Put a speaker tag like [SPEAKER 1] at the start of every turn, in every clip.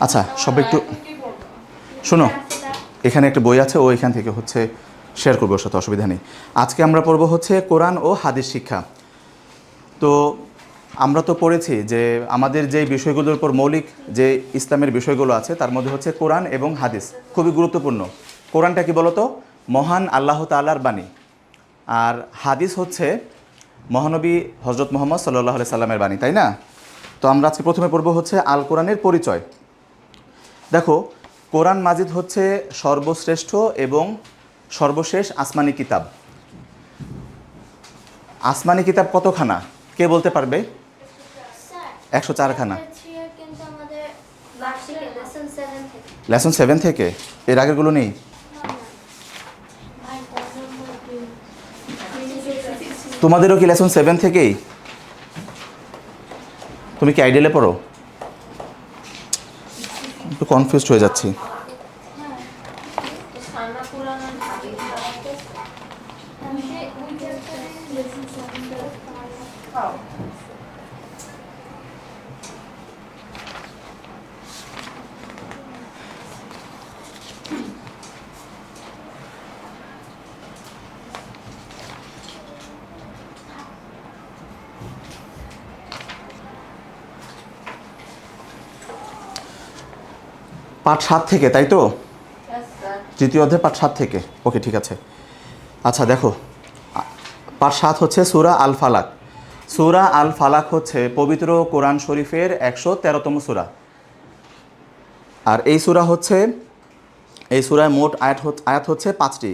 [SPEAKER 1] আচ্ছা সব একটু শোনো, এখানে একটা বই আছে, ও এখান থেকে হচ্ছে শেয়ার করব ওর সাথে, অসুবিধা নেই। আজকে আমরা পড়ব হচ্ছে কোরআন ও হাদিস শিক্ষা। তো আমরা তো পড়েছি যে আমাদের যে বিষয়গুলোর উপর মৌলিক যে ইসলামের বিষয়গুলো আছে, তার মধ্যে হচ্ছে কোরআন এবং হাদিস। খুবই গুরুত্বপূর্ণ। কোরআনটা কি বলতো? মহান আল্লাহ তাআলার বাণী। আর হাদিস হচ্ছে মহানবী হজরত মোহাম্মদ সাল্লাহ সাল্লামের বাণী, তাই না? তো আমরা আজকে প্রথমে পড়ব হচ্ছে আল কোরআনের পরিচয়। দেখো কোরআন মাজিদ হচ্ছে সর্বশ্রেষ্ঠ এবং সর্বশেষ আসমানি কিতাব। আসমানি কিতাব কতখানা? কে বলতে পারবে? একশো চারখানা।
[SPEAKER 2] লেসন সেভেন থেকে।
[SPEAKER 1] এর আগেরগুলো নেই? তোমাদেরও কি লেসন সেভেন থেকেই? তুমি কি আইডিয়ালে পড়ো? কনফিউজড হয়ে যাচ্ছি। পাঠ সাত থেকে তাই তো? তৃতীয় অধ্যায় পাঠ সাত থেকে। ওকে ঠিক আছে। আচ্ছা দেখো। পাঠ সাত হচ্ছে সুরা আল ফালাক সুরা আল ফালাক হচ্ছে পবিত্র কোরআন শরীফের একশো তেরোতম সুরা। আর এই সুরা হচ্ছে এই সুরায় মোট আয়াত আয়াত হচ্ছে পাঁচটি।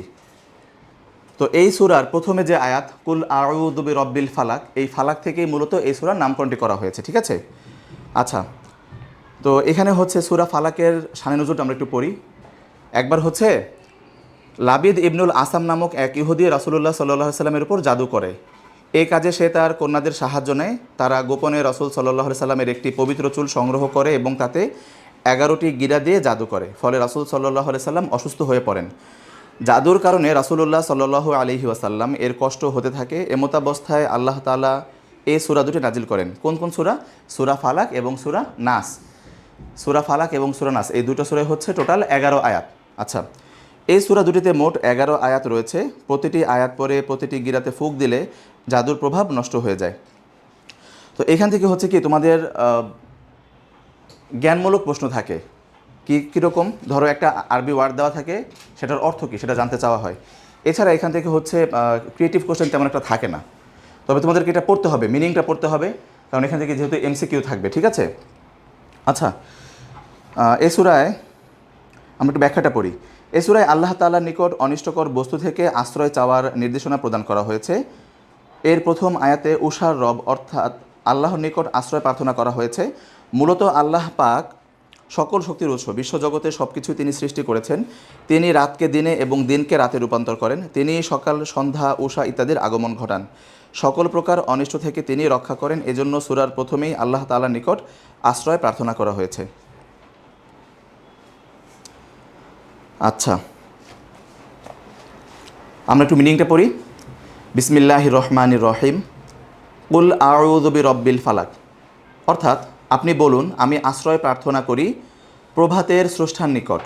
[SPEAKER 1] তো এই সুরার প্রথমে যে আয়াত কুল আউদুবি রব্বিল ফালাক এই ফালাক থেকেই মূলত এই সুরার নামকরণটি করা হয়েছে ঠিক আছে? আচ্ছা তো এখানে হচ্ছে সুরা ফালাকের সানে নজরটা আমরা একটু পড়ি। একবার হচ্ছে, লাবিদ ইবনুল আসাম নামক এক ইহুদি রাসুলুল্লাহ সাল্লাহ সাল্লামের উপর জাদু করে। এই কাজে সে তার কন্যাদের সাহায্য নেয়। তারা গোপনে রাসুল সাল্লাহ সাল্লামের একটি পবিত্র চুল সংগ্রহ করে এবং তাতে এগারোটি গিরা দিয়ে জাদু করে। ফলে রাসুল সাল্লাহ সাল্লাম অসুস্থ হয়ে পড়েন। জাদুর কারণে রাসুলুল্লাহ সাল্লাহ আলহি ওয়াসাল্লাম এর কষ্ট হতে থাকে। এমতাবস্থায় আল্লাহ তালা এই সুরা দুটি নাজিল করেন। কোন কোন সুরা? সুরা ফালাক এবং সুরা নাস। সুরা ফালাক এবং সুরা নাস, এই দুটো সুরে হচ্ছে টোটাল এগারো আয়াত। আচ্ছা এই সুরা দুটিতে মোট এগারো আয়াত রয়েছে। প্রতিটি আয়াত পরে প্রতিটি গিরাতে ফুক দিলে জাদুর প্রভাব নষ্ট হয়ে যায়। তো এখান থেকে হচ্ছে কি, তোমাদের জ্ঞানমূলক প্রশ্ন থাকে। কি, কীরকম? ধরো একটা আরবি ওয়ার্ড দেওয়া থাকে, সেটার অর্থ কী? সেটা জানতে চাওয়া হয়। এছাড়া এখান থেকে হচ্ছে ক্রিয়েটিভ কোশ্চেন তেমন একটা থাকে না। তবে তোমাদেরকে এটা পড়তে হবে মিনিংটা পড়তে হবে। কারণ এখান থেকে যেহেতু এমসিকিউ থাকবে, ঠিক আছে? আচ্ছা এ সুরায় আমরা একটু ব্যাখ্যাটা পড়ি। এ সুরায় আল্লাহ তাআলার নিকট অনিষ্টকর বস্তু থেকে আশ্রয় চাওয়ার নির্দেশনা প্রদান করা হয়েছে। এর প্রথম আয়াতে উষার রব অর্থাৎ আল্লাহর নিকট আশ্রয় প্রার্থনা করা হয়েছে। মূলত আল্লাহ পাক সকল শক্তির উৎস, বিশ্বজগতে সব কিছু তিনি সৃষ্টি করেছেন। তিনি রাতকে দিনে এবং দিনকে রাতে রূপান্তর করেন। তিনি সকাল, সন্ধ্যা, উষা ইত্যাদির আগমন ঘটান। সকল প্রকার অনিষ্ট থেকে তিনি রক্ষা করেন। এজন্য সুরার প্রথমেই আল্লাহ তাআলার নিকট আশ্রয় প্রার্থনা করা হয়েছে। আচ্ছা। আমরা একটু মিনিংটা পড়ি। বিসমিল্লাহ রহমান রহিম। উল আউদবি রব্বিল ফালাক। অর্থাৎ আপনি বলুন, আমি আশ্রয় প্রার্থনা করি প্রভাতের স্রষ্টার নিকট।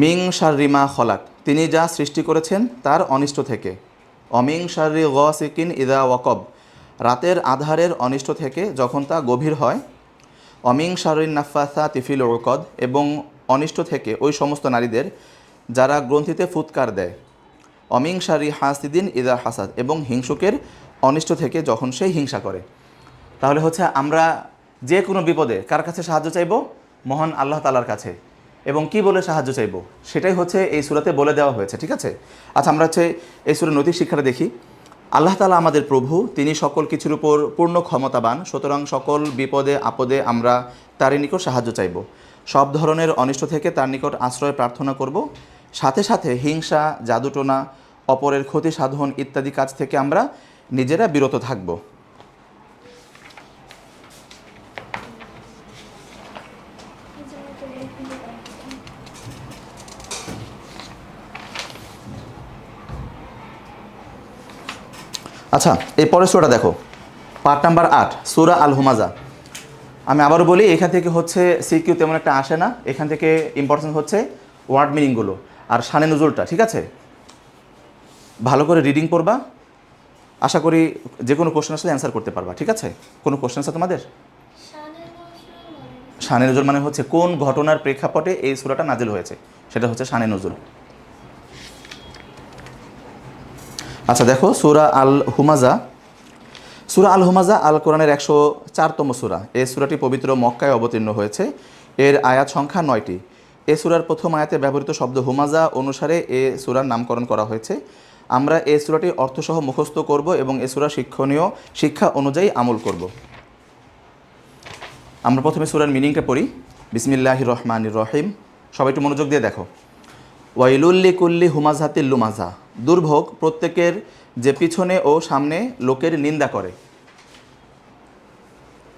[SPEAKER 1] মিং শারিমা খলাক, তিনি যা সৃষ্টি করেছেন তার অনিষ্ট থেকে। অমিং শারি গসিকিন ইদা ওয়াকব, রাতের আধারের অনিষ্ট থেকে যখন তা গভীর হয়। অমিং শারিন নাফাসা তিফিল ওকদ এবং অনিষ্ট থেকে ওই সমস্ত নারীদের যারা গ্রন্থিতে ফুৎকার দেয়। অমিং শারি হাসিদিন ইদা হাসাদ, এবং হিংসুকের অনিষ্ট থেকে যখন সে হিংসা করে। তাহলে হচ্ছে আমরা যে কোনো বিপদে কার কাছে সাহায্য চাইব? মহান আল্লাহ তালার কাছে। এবং কি বলে সাহায্য চাইব? সেটাই হচ্ছে এই সুরাতে বলে দেওয়া হয়েছে, ঠিক আছে? আচ্ছা আমরা হচ্ছে এই সুরের নৈতিক শিক্ষাটা দেখি। আল্লাহ তালা আমাদের প্রভু, তিনি সকল কিছুর উপর পূর্ণ ক্ষমতাবান। সুতরাং সকল বিপদে, আপদে আমরা তারই নিকট সাহায্য চাইব। সব ধরনের অনিষ্ট থেকে তার নিকট আশ্রয় প্রার্থনা করব। সাথে সাথে হিংসা, জাদুটোনা, অপরের ক্ষতি সাধন ইত্যাদি কাজ থেকে আমরা নিজেরা বিরত থাকব। আচ্ছা এই পরের সুরাটা দেখো। পার্ট নাম্বার আট, সুরা আল হুমাজা আমি আবারও বলি, এখান থেকে হচ্ছে সিকিউ তেমন একটা আসে না। এখান থেকে ইম্পর্টেন্স হচ্ছে ওয়ার্ড মিনিংগুলো আর সানে নজরুলটা ঠিক আছে? ভালো করে রিডিং করবা আশা করি যে কোনো কোশ্চেন আসলে অ্যান্সার করতে পারবা, ঠিক আছে? কোনো কোশ্চেন আছে তোমাদের? শানে নজরুল মানে হচ্ছে কোন ঘটনার প্রেক্ষাপটে এই সুরাটা নাজিল হয়েছে? সেটা হচ্ছে শানে নজরুল আচ্ছা দেখো, সুরা আল হুমাজা সুরা আল হুমাজা আল কোরআনের একশো চারতম সূরা। এই সূরাটি পবিত্র মক্কায় অবতীর্ণ হয়েছে। এর আয়াত সংখ্যা নয়টি। এ সুরার প্রথম আয়াতে ব্যবহৃত শব্দ হুমাজা অনুসারে এ সূরার নামকরণ করা হয়েছে। আমরা এ সুরাটি অর্থসহ মুখস্থ করব এবং এ সুরা শিক্ষণীয় শিক্ষা অনুযায়ী আমল করব। আমরা প্রথমে সুরার মিনিংটা পড়ি। বিসমিল্লাহ রহমানির রহিম। সবাই একটু মনোযোগ দিয়ে দেখো। ওয়াইলুল্লি কুল্লি হুমাজাতিল লুমাজা। দুর্ভোগ প্রত্যেকের যে পিছনে ও সামনে লোকের নিন্দা করে।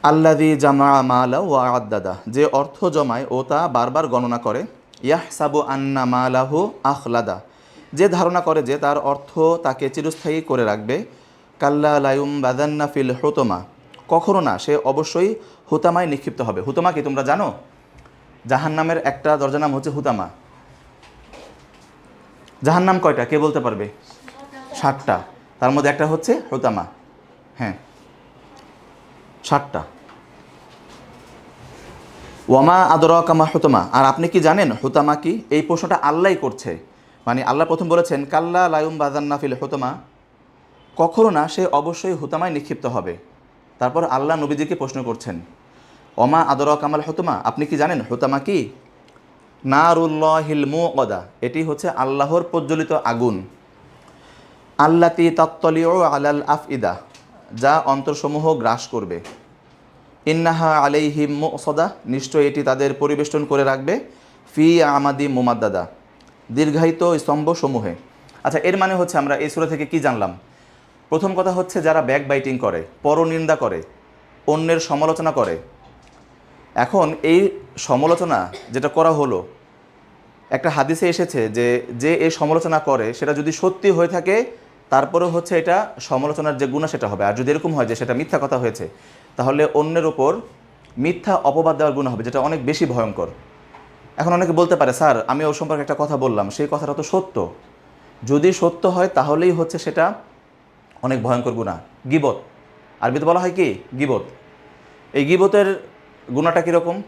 [SPEAKER 1] আল্লাদি জামা মালা ওয়া আদাদা। যে অর্থ জমায় ও তা বারবার গণনা করে। ইয়াহ সাবু আন্না মালাহু আখলাদা। যে ধারণা করে যে তার অর্থ তাকে চিরস্থায়ী করে রাখবে। কাল্লা লায়ুম বাদান্না ফিল হুতমা। কখনো না, সে অবশ্যই হুতামায় নিক্ষিপ্ত হবে। হুতমা কি তোমরা জানো? জাহান নামের একটা দরজা নাম হচ্ছে হুতামা। জাহান নাম কয়টা? কে বলতে পারবে? ষাটটা তার মধ্যে একটা হচ্ছে হুতামা। হ্যাঁ। ষাটটা ওয়ামা আদর কামা হুতমা। আর আপনি কি জানেন হুতামা কি? এই প্রশ্নটা আল্লাহই করছে। মানে আল্লাহ প্রথম বলেছেন, কাল্লা লায়ুম বাজান্না ফিল হুতমা। কখনো না, সে অবশ্যই হুতামায় নিক্ষিপ্ত হবে। তারপর আল্লাহ নবীজিকে প্রশ্ন করছেন অমা আদর কামাল হুতমা? আপনি কি জানেন হুতামা কি? নারুল্লাহিল মুকদা এটি হচ্ছে আল্লাহর প্রজ্বলিত আগুন। আল্লাতি তত্তলিও আলাল আফইদা, যা অন্তরসমূহ গ্রাস করবে। ইন্নাহা আলাইহিম মুসদা নিশ্চয় এটি তাদের পরিবেষ্টন করে রাখবে। ফি আমাদি মোমাদ্দাদা, দীর্ঘায়িত স্তম্ভসমূহে। আচ্ছা এর মানে হচ্ছে আমরা এই সুরা থেকে কি জানলাম? প্রথম কথা হচ্ছে যারা ব্যাক বাইটিং করে, পরনিন্দা করে, অন্যের সমালোচনা করে এখন এই সমালোচনা যেটা করা হলো, একটা হাদিসে এসেছে যে যে এই সমালোচনা করে, সেটা যদি সত্যি হয়ে থাকে তারপরে হচ্ছে এটা সমালোচনার যে গুণা সেটা হবে। আর যদি এরকম হয় যে সেটা মিথ্যা কথা হয়েছে, তাহলে অন্যের ওপর মিথ্যা অপবাদ দেওয়ার গুণ হবে, যেটা অনেক বেশি ভয়ঙ্কর। এখন অনেকে বলতে পারে, স্যার, আমি ওর সম্পর্কে একটা কথা বললাম, সেই কথাটা তো সত্য। যদি সত্য হয়, তাহলেই হচ্ছে সেটা অনেক ভয়ঙ্কর গুণা গিবত। আরবিতে বলা হয় কি? গিবত। এই গিবতের গুণাটা কীরকম?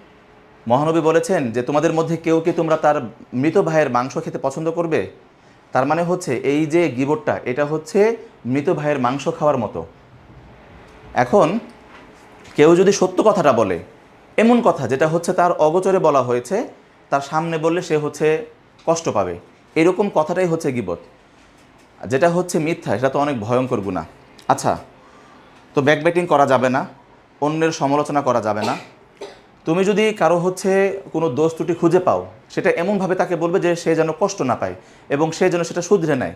[SPEAKER 1] মহানবী বলেছেন যে, তোমাদের মধ্যে কেউ কি তোমরা তার মৃত ভাইয়ের মাংস খেতে পছন্দ করবে? তার মানে হচ্ছে, এই যে গিবটটা এটা হচ্ছে মৃত ভাইয়ের মাংস খাওয়ার মতো। এখন, কেউ যদি সত্য কথাটা বলে, এমন কথা যেটা হচ্ছে তার অগোচরে বলা হয়েছে, তার সামনে বললে সে হচ্ছে কষ্ট পাবে। এরকম কথাটাই হচ্ছে গিবত। যেটা হচ্ছে মিথ্যা, সেটা তো অনেক ভয়ঙ্কর গুণা। আচ্ছা তো ব্যাকব্যাটিং করা যাবে না, অন্যের সমালোচনা করা যাবে না। তুমি যদি কারও হচ্ছে কোনো দোষ ত্রুটি খুঁজে পাও, সেটা এমনভাবে তাকে বলবে যে সে যেন কষ্ট না পায় এবং সে যেন সেটা শুধরে নেয়।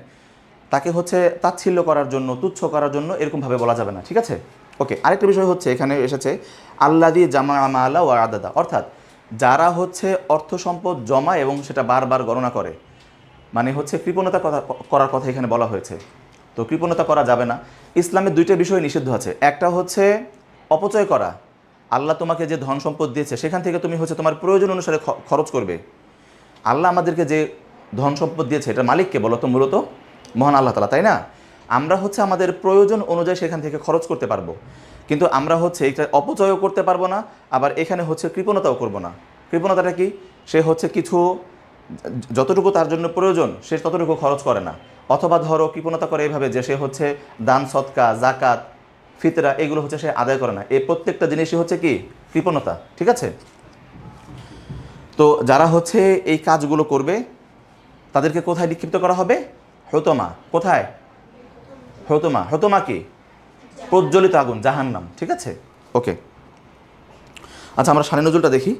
[SPEAKER 1] তাকে হচ্ছে তাচ্ছিল্য করার জন্য, তুচ্ছ করার জন্য এরকমভাবে বলা যাবে না, ঠিক আছে? ওকে, আরেকটা বিষয় হচ্ছে, এখানে এসেছে আল্লাদি জামা আমালা ও আদাদা। অর্থাৎ যারা হচ্ছে অর্থ সম্পদ জমা এবং সেটা বারবার গণনা করে মানে হচ্ছে কৃপণতা কথা, করার কথা এখানে বলা হয়েছে। তো কৃপণতা করা যাবে না। ইসলামের দুইটা বিষয় নিষিদ্ধ আছে। একটা হচ্ছে অপচয় করা আল্লাহ তোমাকে যে ধন সম্পদ দিয়েছে, সেখান থেকে তুমি হচ্ছে তোমার প্রয়োজন অনুসারে খরচ করবে। আল্লাহ আমাদেরকে যে ধন সম্পদ দিয়েছে এটা মালিককে বলো তো মূলত? মহান আল্লাহ তালা তাই না? আমরা হচ্ছে আমাদের প্রয়োজন অনুযায়ী সেখান থেকে খরচ করতে পারব। কিন্তু আমরা হচ্ছে এটা অপচয়ও করতে পারব না, আবার এখানে হচ্ছে কৃপণতাও করব না। কৃপণতাটা কি? সে হচ্ছে কিছু যতটুকু তার জন্য প্রয়োজন, সে ততটুকু খরচ করে না। অথবা ধরো কৃপণতা করে এইভাবে যে সে হচ্ছে দান সৎকা জাকাত ফিতরা, এগুলো হচ্ছে সে আদায় করে না। এই প্রত্যেকটা জিনিসই হচ্ছে কি? কৃপণতা, ঠিক আছে? তো যারা হচ্ছে এই কাজগুলো করবে, তাদেরকে কোথায় নিক্ষিপ্ত করা হবে? হতমা, কোথায়? হতমা হতমা কি? প্রজ্বলিত আগুন, জাহান্নাম, ঠিক আছে? ওকে। আচ্ছা আমরা সানে নজরুলটা দেখি।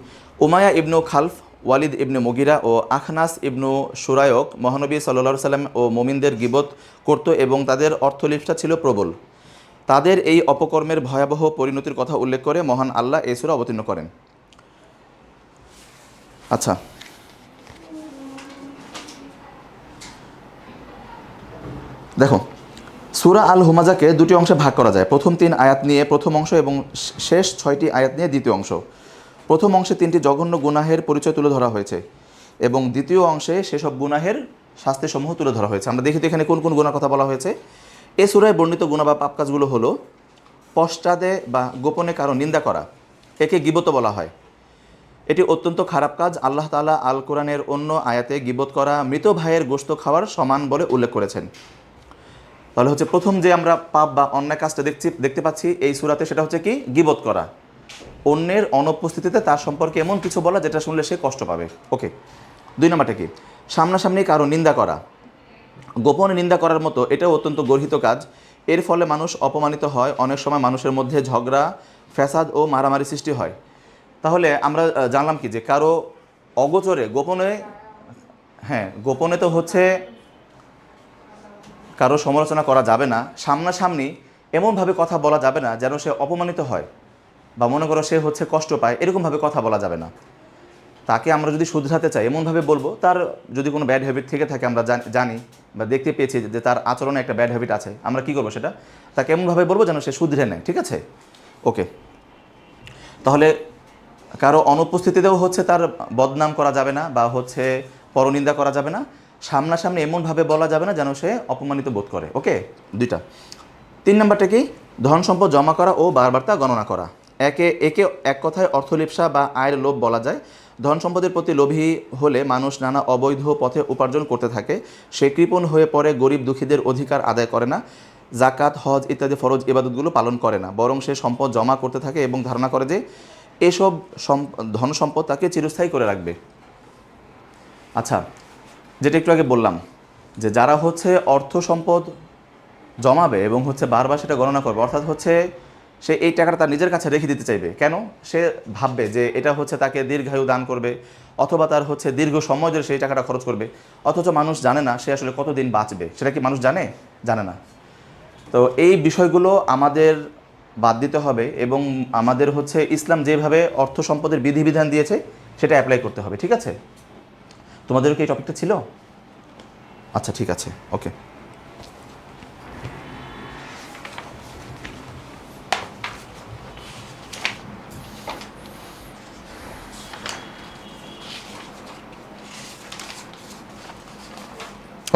[SPEAKER 1] Umayya ibnu Khalaf, Walid ibne Mughira ও আখনাস ইবনু সুরায়ক মহানবী সাল্লা সাল্লাম ও মোমিনদের গিবত করত এবং তাদের অর্থলিপ্সা ছিল প্রবল। তাদের এই অপকর্মের ভয়াবহ পরিণতির কথা উল্লেখ করে মহান আল্লাহ এই সুরা অবতীর্ণ করেন। আচ্ছা। দেখো, সুরা আল হুমাজাকে দুটি অংশে ভাগ করা যায়। প্রথম তিন আয়াত নিয়ে প্রথম অংশ এবং শেষ ছয়টি আয়াত নিয়ে দ্বিতীয় অংশ। প্রথম অংশে তিনটি জঘন্য গুনাহের পরিচয় তুলে ধরা হয়েছে এবং দ্বিতীয় অংশে সেসব গুনাহের শাস্তিসমূহ তুলে ধরা হয়েছে। আমরা দেখি তো এখানে কোন কোন গুণার কথা বলা হয়েছে। এ সুরায় বর্ণিত গুণা বা পাপ কাজগুলো হলো পশ্চাদে বা গোপনে কারও নিন্দা করা, একে গিবত বলা হয়। এটি অত্যন্ত খারাপ কাজ। আল্লাহ তাআলা আল কোরআনের অন্য আয়াতে গিবত করা, মৃত ভাইয়ের গোস্ত খাওয়ার সমান বলে উল্লেখ করেছেন। তাহলে হচ্ছে প্রথম যে আমরা পাপ বা অন্যায় কাজটা দেখছি, দেখতে পাচ্ছি এই সুরাতে সেটা হচ্ছে কি? গিবত করা। অন্যের অনুপস্থিতিতে তার সম্পর্কে এমন কিছু বলা যেটা শুনলে সে কষ্ট পাবে। ওকে, দুই নম্বরটা কি? সামনাসামনি কারও নিন্দা করা। গোপনে নিন্দা করার মতো এটাও অত্যন্ত গর্হিত কাজ। এর ফলে মানুষ অপমানিত হয়, অনেক সময় মানুষের মধ্যে ঝগড়া, ফ্যাসাদ ও মারামারি সৃষ্টি হয়। তাহলে আমরা জানলাম কি যে কারও অগোচরে গোপনে হ্যাঁ গোপনে তো হচ্ছে কারও সমালোচনা করা যাবে না, সামনাসামনি এমনভাবে কথা বলা যাবে না যেন সে অপমানিত হয় বা মনে করো সে হচ্ছে কষ্ট পায়, এরকমভাবে কথা বলা যাবে না। তাকে আমরা যদি শুধরাতে চাই, এমনভাবে বলব, তার যদি কোনো ব্যাড হ্যাবিট থেকে থাকে, আমরা জানি বা দেখতে পেয়েছি যে তার আচরণে একটা ব্যাড হ্যাবিট আছে, আমরা কি করব সেটা? তাকে এমনভাবে বলব যেন সে শুধরে নেয়, ঠিক আছে? ওকে তাহলে কারও অনুপস্থিতিতেও হচ্ছে তার বদনাম করা যাবে না বা হচ্ছে পরনিন্দা করা যাবে না। সামনাসামনি এমনভাবে বলা যাবে না যেন সে অপমানিত বোধ করে ওকে দুইটা। তিন নম্বরটা কি? ধন সম্পদ জমা করা ও বারবার তা গণনা করা। একে একে এক কথায় অর্থলিপ্সা বা আয়ের লোভ বলা যায়। ধন সম্পদের প্রতি লোভী হলে মানুষ নানা অবৈধ পথে উপার্জন করতে থাকে। সে কৃপণ হয়ে পড়ে, গরিব দুঃখীদের অধিকার আদায় করে না। জাকাত হজ ইত্যাদি ফরজ ইবাদতগুলো পালন করে না। বরং সে সম্পদ জমা করতে থাকে এবং ধারণা করে যে এসব ধন সম্পদ তাকে চিরস্থায়ী করে রাখবে। আচ্ছা যেটা একটু আগে বললাম যে যারা হচ্ছে অর্থ সম্পদ জমাবে এবং হচ্ছে বারবার সেটা গণনা করবে, অর্থাৎ হচ্ছে সে এই টাকাটা তার নিজের কাছে রেখে দিতে চাইবে। কেন? সে ভাববে যে এটা হচ্ছে তাকে দীর্ঘায়ু দান করবে, অথবা তার হচ্ছে দীর্ঘ সময় ধরে সেই টাকাটা খরচ করবে। অথচ মানুষ জানে না সে আসলে কতদিন বাঁচবে। সেটা কি মানুষ জানে? জানে না। তো এই বিষয়গুলো আমাদের বাদ দিতে হবে এবং আমাদের হচ্ছে ইসলাম যেভাবে অর্থ সম্পদের বিধিবিধান দিয়েছে, সেটা অ্যাপ্লাই করতে হবে। ঠিক আছে? তোমাদের কি এই টপিকটা ছিল? আচ্ছা ঠিক আছে। ওকে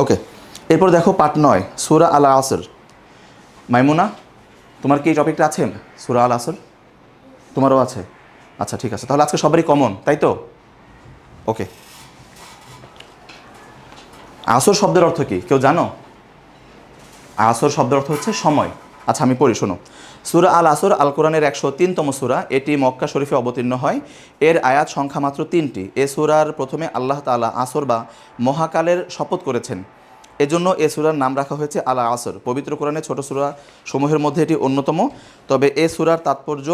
[SPEAKER 1] ওকে এরপর দেখো পাট নয়, সুরা আল আসর মাইমুনা, তোমার কি এই টপিকটা আছে? সুরা আল আসর তোমারও আছে? আচ্ছা ঠিক আছে। তাহলে আজকে সবারই কমন তাই তো? ওকে আসর শব্দের অর্থ কি? কেউ জানো? আসর শব্দের অর্থ হচ্ছে সময়। আচ্ছা আমি পড়ি, শোনো। সুরা আল আসর আল কোরআনের একশো তিনতম সুরা, এটি মক্কা শরীফে অবতীর্ণ হয়। এর আয়াত সংখ্যা মাত্র তিনটি। এ সুরার প্রথমে আল্লাহ তাআলা আসর বা মহাকালের শপথ করেছেন। এজন্য এ সুরার নাম রাখা হয়েছে আলা আসর পবিত্র কোরআনের ছোট সুরা সমূহের মধ্যে এটি অন্যতম। তবে এ সুরার তাৎপর্য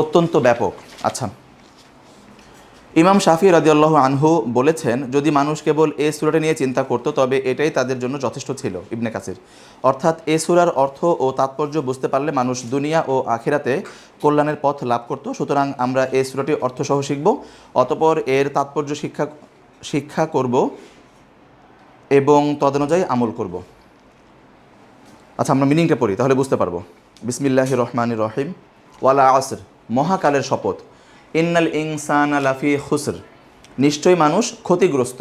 [SPEAKER 1] অত্যন্ত ব্যাপক। আচ্ছা ইমাম শাফি রাদিয়াল্লাহু আনহু বলেছেন, যদি মানুষ কেবল এ সুরাটা নিয়ে চিন্তা করত, তবে এটাই তাদের জন্য যথেষ্ট ছিল, ইবনে কাসির। অর্থাৎ এ সুরার অর্থ ও তাৎপর্য বুঝতে পারলে মানুষ দুনিয়া ও আখিরাতে কল্যাণের পথ লাভ করত। সুতরাং আমরা এ সুরাটি অর্থসহ শিখব, অতপর এর তাৎপর্য শিক্ষা শিক্ষা করব এবং তদনুযায়ী আমল করব। আচ্ছা আমরা মিনিংটা পড়ি, তাহলে বুঝতে পারব। বিসমিল্লাহ রহমান রহিম। ওয়ালা আসর, মহাকালের শপথ। ইন্নাল ইনসান লাফি খুসর। নিশ্চয়ই মানুষ ক্ষতিগ্রস্ত।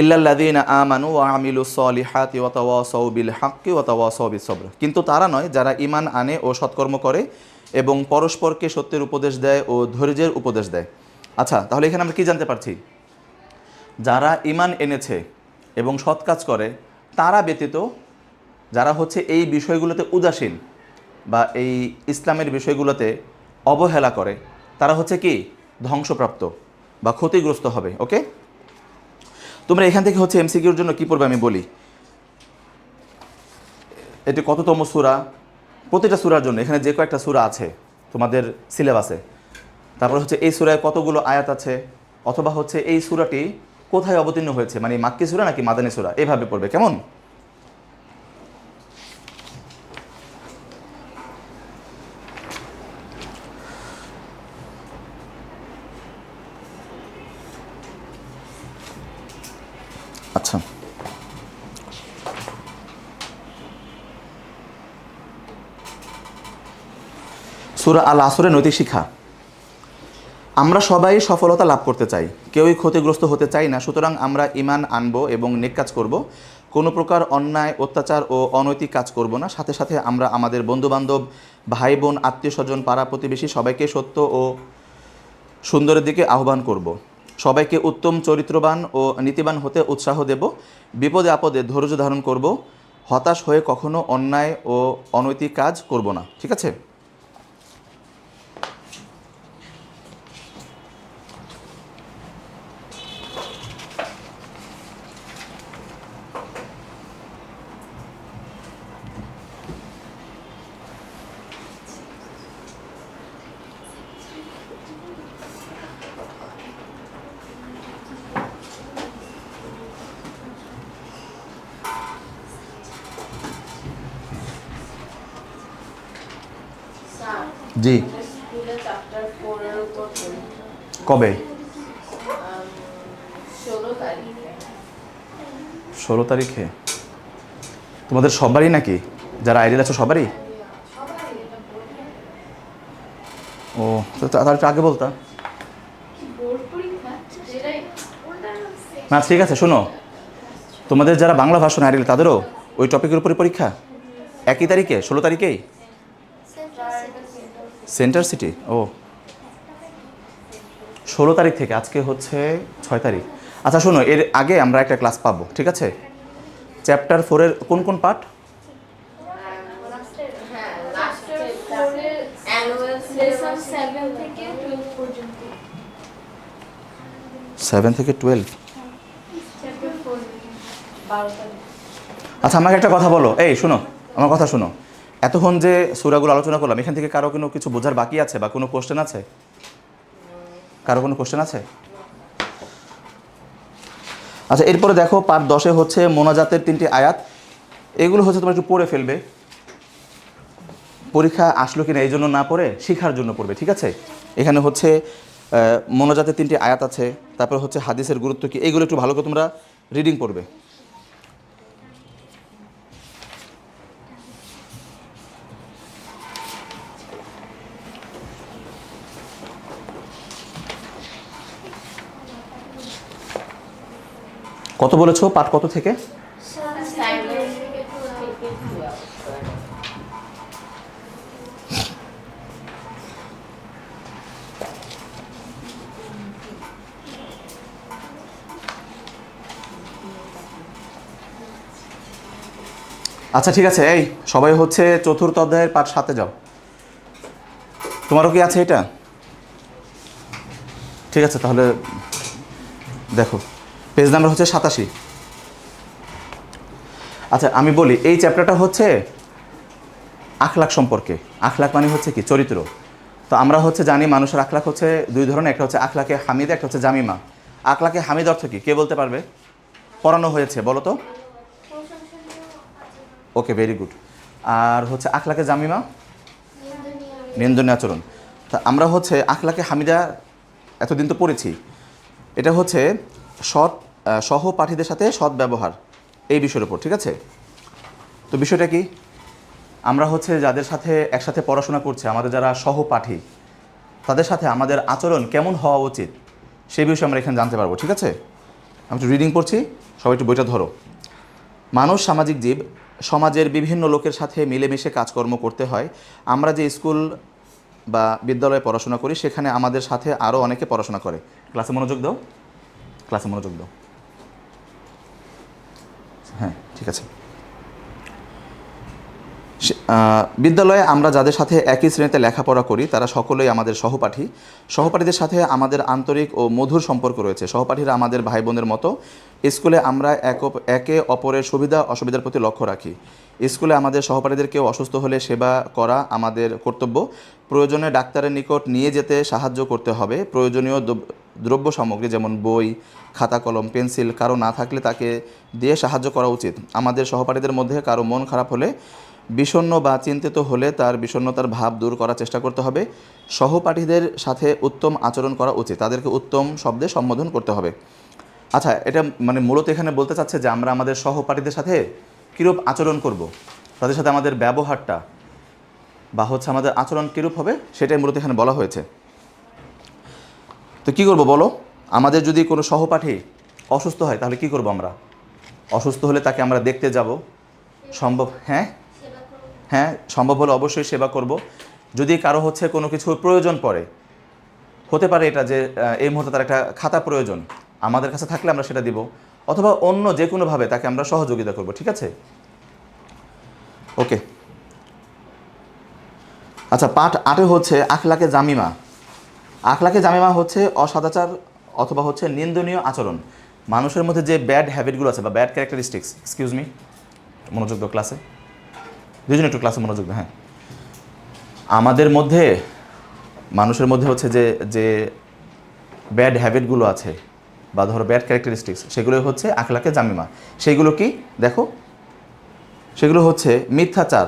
[SPEAKER 1] ইল্লাল্লাদিন আমানু ওয়া আমিলু সলিহাতি তাওয়াসাউ বিল হাক্কি ওয়া তাওয়াসাউ বিস সবর কিন্তু তারা নয়, যারা ঈমান আনে ও সৎকর্ম করে এবং পরস্পরকে সত্যের উপদেশ দেয় ও ধৈর্যের উপদেশ দেয়। আচ্ছা তাহলে এখানে আমরা কি জানতে পারছি? যারা ঈমান এনেছে এবং সৎ কাজ করে, তারা ব্যতীত যারা হচ্ছে এই বিষয়গুলোতে উদাসীন বা এই ইসলামের বিষয়গুলোতে অবহেলা করে, তারা হচ্ছে কি? ধ্বংসপ্রাপ্ত বা ক্ষতিগ্রস্ত হবে ওকে তোমরা এখান থেকে হচ্ছে এমসিকিউর জন্য কি পড়বে আমি বলি। এটি কততম সুরা? প্রতিটা সুরার জন্য, এখানে যে কয়েকটা সুরা আছে, তোমাদের সিলেবাসে তারপর হচ্ছে এই সুরায় কতগুলো আয়াত আছে? অথবা হচ্ছে এই সুরাটি কোথায় অবতীর্ণ হয়েছে? মানে মাক্কি সুরা নাকি মাদানী সুরা? এভাবে পড়বে, কেমন? সুরা আল আসরের নৈতিক শিক্ষা। আমরা সবাই সফলতা লাভ করতে চাই। কেউই ক্ষতিগ্রস্ত হতে চাই না। সুতরাং আমরা ইমান আনব এবং নেক কাজ করব। কোনো প্রকার অন্যায়, অত্যাচার ও অনৈতিক কাজ করব না। সাথে সাথে আমরা আমাদের বন্ধুবান্ধব ভাই বোন আত্মীয় স্বজন পাড়া প্রতিবেশী সবাইকে সত্য ও সুন্দরের দিকে আহ্বান করব। সবাইকে উত্তম, চরিত্রবান ও নীতিবান হতে উৎসাহ দেব। বিপদে আপদে ধৈর্য ধারণ করব। হতাশ হয়ে কখনো অন্যায় ও অনৈতিক কাজ করব না। ঠিক আছে? জি। কবে?
[SPEAKER 3] ষোলো তারিখে।
[SPEAKER 1] তোমাদের সবারই নাকি? যারা আইডিয়াল আছে সবারই? ও, তো তাহলে একটু আগে বলতা।
[SPEAKER 3] বোর্ড পরীক্ষা যেটাই
[SPEAKER 1] না, ঠিক আছে, শোনো। তোমাদের যারা বাংলা ভাষণ আইডিয়াল তাদেরও ওই টপিকের উপরে পরীক্ষা? একই তারিখে? ষোলো তারিখেই? সেন্টার সিটি ও। ষোলো তারিখ থেকে, আজকে হচ্ছে ছয় তারিখ। আচ্ছা শোনো, এর আগে আমরা একটা ক্লাস পাবো, ঠিক আছে? চ্যাপ্টার ফোরের কোন কোন পার্ট
[SPEAKER 2] সেভেন থেকে টুয়েলভ
[SPEAKER 1] আচ্ছা আমাকে একটা কথা বলো। এই, শোনো, আমার কথা শোনো। এতক্ষণ যে সুরাগুলো আলোচনা করলাম, এখান থেকে কারও কোনো কিছু বোঝার বাকি আছে বা কোনো কোশ্চেন আছে? কারও কোনো কোশ্চেন আছে? আচ্ছা এরপরে দেখো পার্ট দশে হচ্ছে মোনাজাতের তিনটি আয়াত। এগুলো হচ্ছে তোমরা একটু পড়ে ফেলবে। পরীক্ষা আসলো কিনা এই জন্য না পড়ে, শিখার জন্য পড়বে, ঠিক আছে? এখানে হচ্ছে মোনাজাতের তিনটি আয়াত আছে। তারপর হচ্ছে হাদিসের গুরুত্ব কি? এইগুলো একটু ভালো করে তোমরা রিডিং পড়বে। কত বলেছ? পাঠ কত থেকে? আচ্ছা ঠিক আছে। এই, সবাই হচ্ছে চতুর্থ অধ্যায়ের পাঠ সাথে যাও। তোমারও কি আছে এটা? ঠিক আছে, তাহলে দেখো। পেজ নাম্বার হচ্ছে সাতাশি। আচ্ছা আমি বলি, এই চ্যাপ্টারটা হচ্ছে আখলাক সম্পর্কে। আখলাক মানে হচ্ছে কি? চরিত্র। তো আমরা হচ্ছে জানি মানুষের আখলাক হচ্ছে দুই ধরনের, একটা হচ্ছে আখলাকে হামিদ, একটা হচ্ছে জামিমা। আখলাকে হামিদ অর্থ কি? কে বলতে পারবে? পড়ানো হয়েছে, বলো তো। ওকে ভেরি গুড আর হচ্ছে আখলাকে জামিমা? নিন্দনীয় আচরণ। তা আমরা হচ্ছে আখলাকে হামিদা এতদিন তো পড়েছি। এটা হচ্ছে সৎ সহপাঠীদের সাথে সৎ ব্যবহার এই বিষয়ের উপর, ঠিক আছে? তো বিষয়টা কি? আমরা হচ্ছে যাদের সাথে একসাথে পড়াশোনা করছে, আমাদের যারা সহপাঠী, তাদের সাথে আমাদের আচরণ কেমন হওয়া উচিত সেই বিষয়ে আমরা এখানে জানতে পারব, ঠিক আছে? আমি একটু রিডিং পড়ছি, সবাই একটু বইটা ধরো। মানুষ সামাজিক জীব, সমাজের বিভিন্ন লোকের সাথে মিলেমিশে কাজকর্ম করতে হয়। আমরা যে স্কুল বা বিদ্যালয়ে পড়াশোনা করি, সেখানে আমাদের সাথে আরও অনেকে পড়াশোনা করে। ক্লাসে মনোযোগ দাও। ক্লাসে মনোযোগ দাও। হ্যাঁ ঠিক আছে। বিদ্যালয়ে আমরা যাদের সাথে একই শ্রেণীতে লেখাপড়া করি, তারা সকলেই আমাদের সহপাঠী। সহপাঠীদের সাথে আমাদের আন্তরিক ও মধুর সম্পর্ক রয়েছে। সহপাঠীরা আমাদের ভাই বোনের মতো। স্কুলে আমরা এক অপরের সুবিধা, অসুবিধার প্রতি লক্ষ্য রাখি। স্কুলে আমাদের সহপাঠীদের কেউ অসুস্থ হলে সেবা করা আমাদের কর্তব্য। প্রয়োজনে ডাক্তারের নিকট নিয়ে যেতে সাহায্য করতে হবে। প্রয়োজনীয় দ্রব্য সামগ্রী যেমন বই খাতা, কলম, পেন্সিল, কারও না থাকলে তাকে দিয়ে সাহায্য করা উচিত। আমাদের সহপাঠীদের মধ্যে কারও মন খারাপ হলে, বিষণ্ণ বা চিন্তিত হলে তার বিষণ্ণতার ভাব দূর করার চেষ্টা করতে হবে। সহপাঠীদের সাথে উত্তম আচরণ করা উচিত। তাদেরকে উত্তম শব্দে সম্বোধন করতে হবে। আচ্ছা এটা মানে মূলত এখানে বলতে চাচ্ছে যে আমরা আমাদের সহপাঠীদের সাথে কীরূপ আচরণ করব? তাদের সাথে আমাদের ব্যবহারটা বা হচ্ছে আমাদের আচরণ কীরূপ হবে, সেটাই মূলত এখানে বলা হয়েছে। তো কী করব বলো? আমাদের যদি কোনো সহপাঠী অসুস্থ হয়, তাহলে কি করব আমরা? অসুস্থ হলে তাকে আমরা দেখতে যাব। সম্ভব হ্যাঁ? হ্যাঁ সম্ভব হলে অবশ্যই সেবা করব। যদি কারও হচ্ছে কোনো কিছু প্রয়োজন পড়ে, হতে পারে এটা যে এই মুহূর্তে তার একটা খাতা প্রয়োজন, আমাদের কাছে থাকলে আমরা সেটা দিব। অথবা অন্য যে কোনোভাবে তাকে আমরা সহযোগিতা করব, ঠিক আছে? ওকে। আচ্ছা পাঠ আটে হচ্ছে আখলাকে জামিমা। আখলাকে জামিমা হচ্ছে অসদাচার অথবা হচ্ছে নিন্দনীয় আচরণ। মানুষের মধ্যে যে ব্যাড হ্যাবিটগুলো আছে বা ব্যাড ক্যারেক্টারিস্টিক্স এক্সকিউজ মি মনোযোগ দাও ক্লাসে দুজন একটু ক্লাসে মনোযোগ দাও হ্যাঁ। আমাদের মধ্যে, মানুষের মধ্যে হচ্ছে যে যে ব্যাড হ্যাবিটগুলো আছে বা ধরো ব্যাড ক্যারেক্টারিস্টিক্স সেগুলো হচ্ছে আখলাকে জামিমা। সেইগুলো কি? দেখো। সেগুলো হচ্ছে মিথ্যাচার,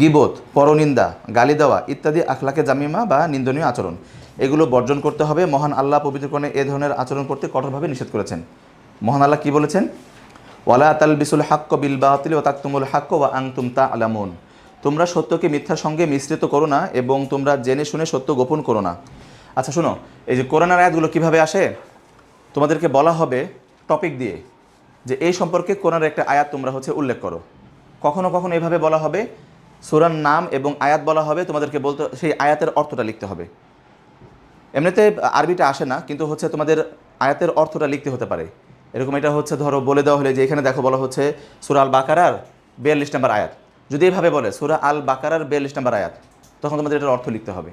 [SPEAKER 1] গিবত, পরনিন্দা, গালি দেওয়া ইত্যাদি আখলাকে জামিমা বা নিন্দনীয় আচরণ। এগুলো বর্জন করতে হবে। মহান আল্লাহ পবিত্রকরণে এ ধরনের আচরণ করতে কঠোরভাবে নিষেধ করেছেন। মহান আল্লাহ কী বলেছেন? ওয়ালা তাল বিসুল হাক্ক বিল বাতিল ও তাকতুমুল হাক্ক ওয়া আংতুম তা আলামুন তোমরা সত্যকে মিথ্যার সঙ্গে মিশ্রিত করো না এবং তোমরা জেনে শুনে সত্য গোপন করো না। আচ্ছা শোনো, এই যে কোরআনের আয়াতগুলো কীভাবে আসে? তোমাদেরকে বলা হবে টপিক দিয়ে যে এই সম্পর্কে কোরআনের একটা আয়াত তোমরা হচ্ছে উল্লেখ করো। কখনো কখনো এভাবে বলা হবে, সুরার নাম এবং আয়াত বলা হবে, তোমাদেরকে বলতে, সেই আয়াতের অর্থটা লিখতে হবে। এমনিতে আরবিটা আসে না, কিন্তু হচ্ছে তোমাদের আয়াতের অর্থটা লিখতে হতে পারে। এরকম এটা হচ্ছে ধরো বলে দেওয়া হলে যে এখানে দেখো বলা হচ্ছে সুরা আল বাকারার বিয়াল্লিশ নাম্বার আয়াত। যদি এইভাবে বলে সুরা আল বাকারার বিয়াল্লিশ নাম্বার আয়াত, তখন তোমাদের এটার অর্থ লিখতে হবে।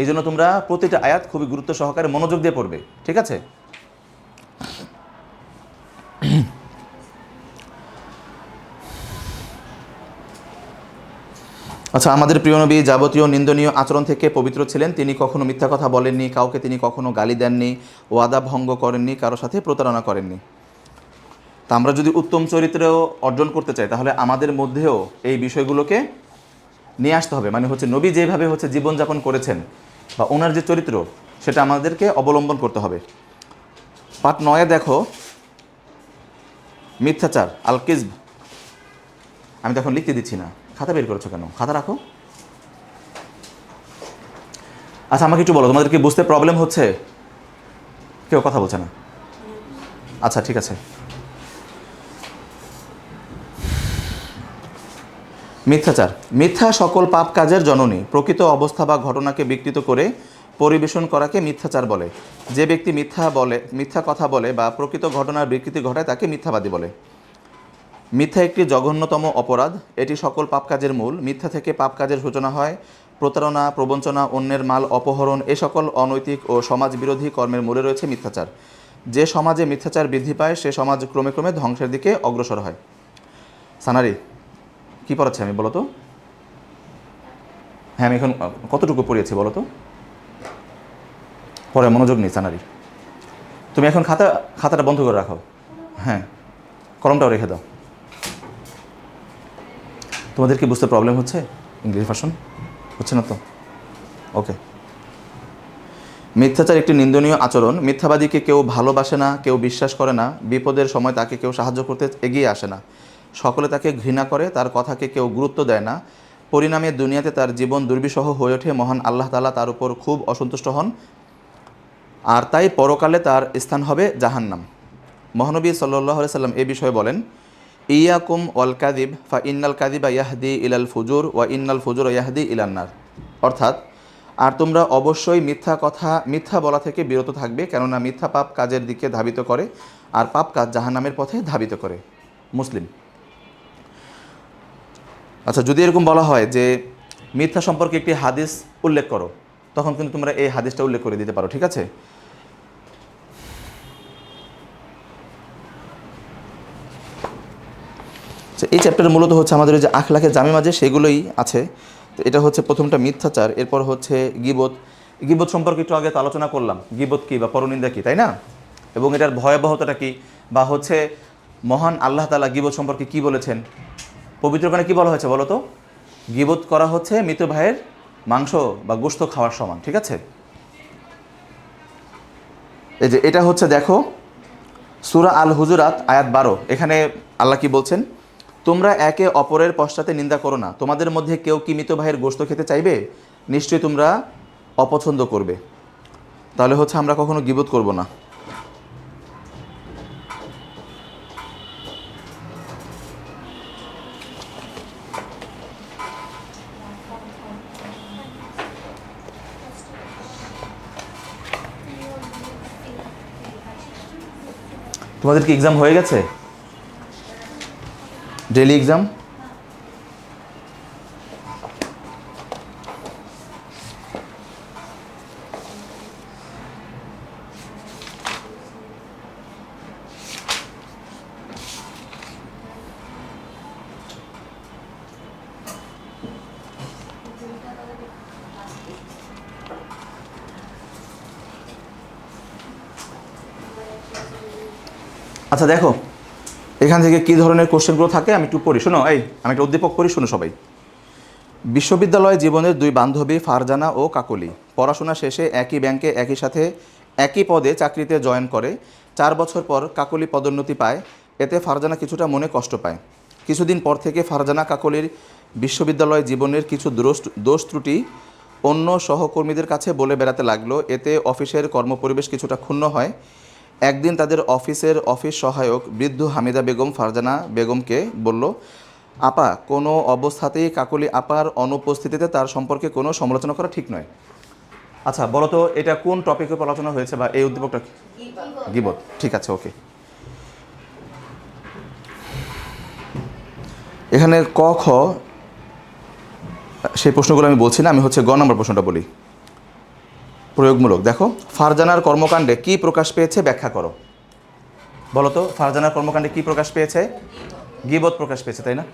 [SPEAKER 1] এই জন্য তোমরা প্রতিটা আয়াত খুবই গুরুত্ব সহকারে মনোযোগ দিয়ে পড়বে, ঠিক আছে? আচ্ছা আমাদের প্রিয় নবী যাবতীয় নিন্দনীয় আচরণ থেকে পবিত্র ছিলেন। তিনি কখনো মিথ্যা কথা বলেননি, কাউকে তিনি কখনো গালি দেননি, ওয়াদা ভঙ্গ করেননি, কারও সাথে প্রতারণা করেননি। তা আমরা যদি উত্তম চরিত্র অর্জন করতে চাই, তাহলে আমাদের মধ্যেও এই বিষয়গুলোকে নিয়ে আসতে হবে। মানে হচ্ছে, নবী যেভাবে হচ্ছে জীবনযাপন করেছেন বা ওনার যে চরিত্র, সেটা আমাদেরকে অবলম্বন করতে হবে। পাঠ নয়ে দেখো, মিথ্যাচার আল কিজব আমি তখন লিখতে দিচ্ছি না। খাতা বের করেছ কেন? খাতা রাখো। আচ্ছা আমাকে একটু বলো তোমাদের কি বুঝতে প্রবলেম হচ্ছে? কেউ কথা বলছে না। আচ্ছা ঠিক আছে। মিথ্যাচার। মিথ্যা সকল পাপ কাজের জননী, প্রকৃত অবস্থা বা ঘটনাকে বিকৃত করে পরিবেশন করাকে মিথ্যাচার বলে। যে ব্যক্তি মিথ্যা বলে, মিথ্যা কথা বলে বা প্রকৃত ঘটনার বিকৃতি ঘটায় তাকে মিথ্যাবাদী বলে। মিথ্যা একটি জঘন্যতম অপরাধ। এটি সকল পাপ কাজের মূল। মিথ্যা থেকে পাপ কাজের সূচনা হয়। প্রতারণা, প্রবঞ্চনা, অন্যের মাল অপহরণ এ সকল অনৈতিক ও সমাজ বিরোধী কর্মের মূলে রয়েছে মিথ্যাচার। যে সমাজে মিথ্যাচার বৃদ্ধি পায়, সে সমাজ ক্রমে ক্রমে ধ্বংসের দিকে অগ্রসর হয়। সানারি, কি পড়াচ্ছি আমি বলো তো হ্যাঁ আমি এখন কতটুকু পড়িয়েছি বলো তো পরে মনোযোগ নেই সানারি। তুমি এখন খাতা, খাতাটা বন্ধ করে রাখো। হ্যাঁ কলমটাও রেখে দাও। তোমাদের কি বুঝতে প্রবলেম হচ্ছে? ইংলিশ ভাষণ হচ্ছে না তো? ওকে মিথ্যাচার একটি নিন্দনীয় আচরণ। মিথ্যাবাদীকে কেউ ভালোবাসে না, কেউ বিশ্বাস করে না। বিপদের সময় তাকে কেউ সাহায্য করতে এগিয়ে আসে না। সকলে তাকে ঘৃণা করে, তার কথাকে কেউ গুরুত্ব দেয় না। পরিণামে দুনিয়াতে তার জীবন দুর্বিষহ হয়ে ওঠে। মহান আল্লাহ তালা তার উপর খুব অসন্তুষ্ট হন। আর তাই পরকালে তার স্থান হবে জাহান্নাম। মহানবী সাল্লাহ সাল্লাম এ বিষয়ে বলেন ইয়াকুম অল কাদিব ফা ইন্নাল কাদিবা ইয়াহদি ইলাল ফুজুর ওয়া ইন্নাল ফুজুর ইয়াহদি ইলান্নার অর্থাৎ, আর তোমরা অবশ্যই মিথ্যা কথা, মিথ্যা বলা থেকে বিরত থাকবে, কেননা মিথ্যা পাপ কাজের দিকে ধাবিত করে, আর পাপ কাজ জাহান্নামের পথে ধাবিত করে। মুসলিম। আচ্ছা যদি এরকম বলা হয় যে মিথ্যা সম্পর্কে একটি হাদিস উল্লেখ করো, তখন কিন্তু তোমরা এই হাদিসটা উল্লেখ করে দিতে পারো, ঠিক আছে? আচ্ছা, এই চ্যাপ্টারে মূলত হচ্ছে আমাদের যে আখলাখে জামে মাঝে সেগুলোই আছে। তো এটা হচ্ছে প্রথমটা মিথ্যাচার এরপর হচ্ছে গিবত। গিবত সম্পর্কে একটু আগে তো আলোচনা করলাম। গিবত কি বা পরনিন্দা কী তাই না? এবং এটার ভয়াবহতাটা কী? বা হচ্ছে মহান আল্লাহ তালা গিবত সম্পর্কে কি বলেছেন? পবিত্রখানে কী বলা হয়েছে বলো তো? করা হচ্ছে মৃত ভাইয়ের মাংস বা গোস্ত খাওয়ার সমান ঠিক আছে? এই যে এটা হচ্ছে দেখো সুরা আল হুজুরাত আয়াত বারো। এখানে আল্লাহ কি বলছেন? তোমরা একে অপরের পশ্চাতে নিন্দা করো না। তোমাদের মধ্যে কেউ কি মৃত ভাইয়ের গোস্ত খেতে চাইবে? নিশ্চয়ই তোমরা অপছন্দ করবে। তাহলে হচ্ছে আমরা কখনো গিবোধ করব না। তোমাদের কি এক্সাম হয়ে গেছে? Daily exam? আচ্ছা দেখো এখান থেকে কী ধরনের কোশ্চেনগুলো থাকে আমি একটু পড়ি। শোনো, এই, আমি একটা উদ্দীপক পড়ি, শোনো সবাই। বিশ্ববিদ্যালয় জীবনের দুই বান্ধবী ফারজানা ও কাকলি পড়াশোনা শেষে একই ব্যাংকে একই সাথে একই পদে চাকরিতে জয়েন করে। চার বছর পর কাকলি পদোন্নতি পায়। এতে ফারজানা কিছুটা মনে কষ্ট পায়। কিছুদিন পর থেকে ফারজানা কাকলির বিশ্ববিদ্যালয় জীবনের কিছু দোষ দোষ ত্রুটি অন্য সহকর্মীদের কাছে বলে বেড়াতে লাগল। এতে অফিসের কর্মপরিবেশ কিছুটা ক্ষুণ্ণ হয়। একদিন তাদের অফিসের অফিস সহায়ক বৃদ্ধ হামিদা বেগম ফারজানা বেগমকে বলল আপা কোনো অবস্থাতেই কাকলি আপার অনুপস্থিতিতে তার সম্পর্কে কোনো সমালোচনা করা ঠিক নয়। আচ্ছা বলো তো এটা কোন টপিকের উপর আলোচনা হয়েছে বা এই উদ্দীপকটা কি? গিবত। ঠিক আছে ওকে এখানে ক খ সেই প্রশ্নগুলো আমি বলছি না আমি হচ্ছে গ নম্বর প্রশ্নটা বলি। প্রয়োগমূলক। দেখো, ফারজানার কর্মকাণ্ডে কি প্রকাশ পেয়েছে ব্যাখ্যা করো। বলো তো, ফারজানার কর্মকাণ্ডে কি প্রকাশ পেয়েছে? গিবত প্রকাশ পেয়েছে, তাই না?